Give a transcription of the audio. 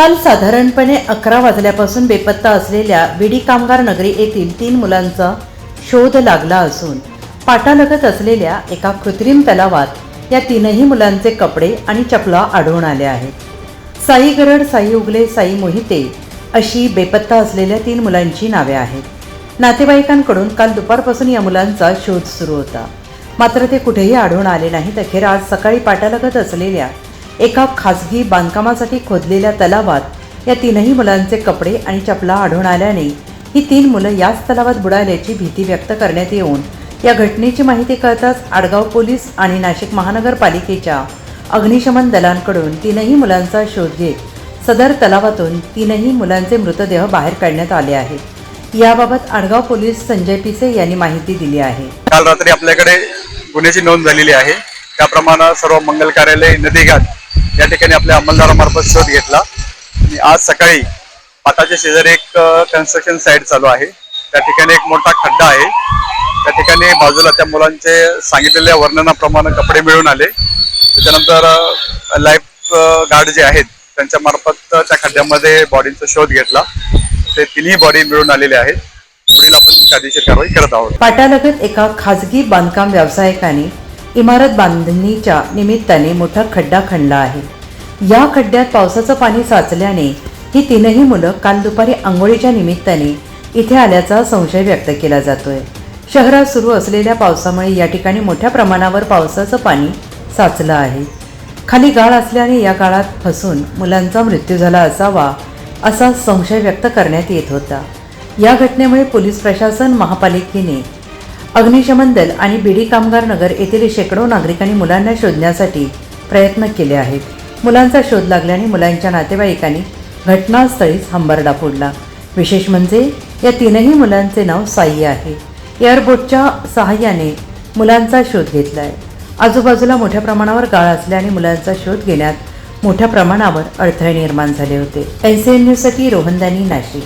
काल साधारणपणे अकरा वाजल्यापासून बेपत्ता असलेल्या विडी कामगार नगरी येथील तीन मुलांचा शोध लागला असून पाटालगत असलेल्या एका कृत्रिम तलावात या तीनही मुलांचे कपडे आणि चपला आढळून आल्या आहेत. साई गरड साई उगले साई मोहिते अशी बेपत्ता असलेल्या तीन मुलांची नावे आहेत. नातेवाईकांकडून काल दुपारपासून या मुलांचा शोध सुरू होता. मात्र ते कुठेही आढळून आले नाहीत. अखेर आज सकाळी पाटालगत असलेल्या एका खासगी बांधकामासाठी खोदलेल्या तलावात या तीनही मुलांचे कपडे आणि चपला आढळून आल्याने ही तीन मुलं याच तलावात बुडाल्याची भीती व्यक्त करण्यात येऊन या घटनेची माहिती कळताच आडगाव पोलीस आणि नाशिक महानगरपालिकेच्या अग्निशमन दलांकडून तीनही मुलांचा शोध घेत सदर तलावातून तीनही मुलांचे मृतदेह बाहेर काढण्यात आले आहेत. याबाबत आडगाव पोलीस संजय पिसे यांनी माहिती दिली आहे. काल रात्री आपल्याकडे गुन्ह्याची नोंद झालेली आहे. त्याप्रमाणे सर्व मंगल कार्यालय नदीघाट या ठिकाणी आपल्या अंमलदारामार्फत शोध घेतला. आणि आज सकाळी पाटाच्या शेजारी एक कन्स्ट्रक्शन साईट चालू आहे. त्या ठिकाणी एक मोठा खड्डा आहे. त्या ठिकाणी बाजूला त्या मुलांचे सांगितलेल्या वर्णनाप्रमाणे कपडे मिळून आले. त्याच्यानंतर लाईफ गार्ड जे आहेत त्यांच्या मार्फत त्या खड्ड्यामध्ये बॉडीचा शोध घेतला. ते तिन्ही बॉडी मिळून आलेले आहेत. पुढील आपण कायदेशीर कारवाई करत आहोत. पाटालगत एका खाजगी बांधकाम व्यावसायिकाने इमारत बांधणीच्या निमित्ताने मोठा खड्डा खणला आहे. या खड्ड्यात पावसाचं पाणी साचल्याने ही तीनही मुलं काल दुपारी आंघोळीच्या निमित्ताने इथे आल्याचा संशय व्यक्त केला जातोय. शहरात सुरू असलेल्या पावसामुळे या ठिकाणी मोठ्या प्रमाणावर पावसाचं पाणी साचलं आहे. खाली गाळ असल्याने या गाळात फसून मुलांचा मृत्यू झाला असावा असा संशय व्यक्त करण्यात येत होता. या घटनेमुळे पोलीस प्रशासन महापालिकेने अग्निशमन दल आणि बीडी कामगार नगर येथील शेकडो नागरिकांनी मुलांना शोधण्यासाठी प्रयत्न केले आहेत. मुलांचा शोध लागल्याने मुलांच्या नातेवाईकांनी घटनास्थळीच हंबरडा फोडला. विशेष म्हणजे या तीनही मुलांचे नाव साई आहे. एअरबोटच्या सहाय्याने मुलांचा शोध घेतला आहे आजूबाजूला मोठ्या प्रमाणावर गाळ असल्याने मुलांचा शोध घेण्यात मोठ्या प्रमाणावर अडथळे निर्माण झाले होते. एन सी एन न्यूजसाठी रोहनदानी नाशिक.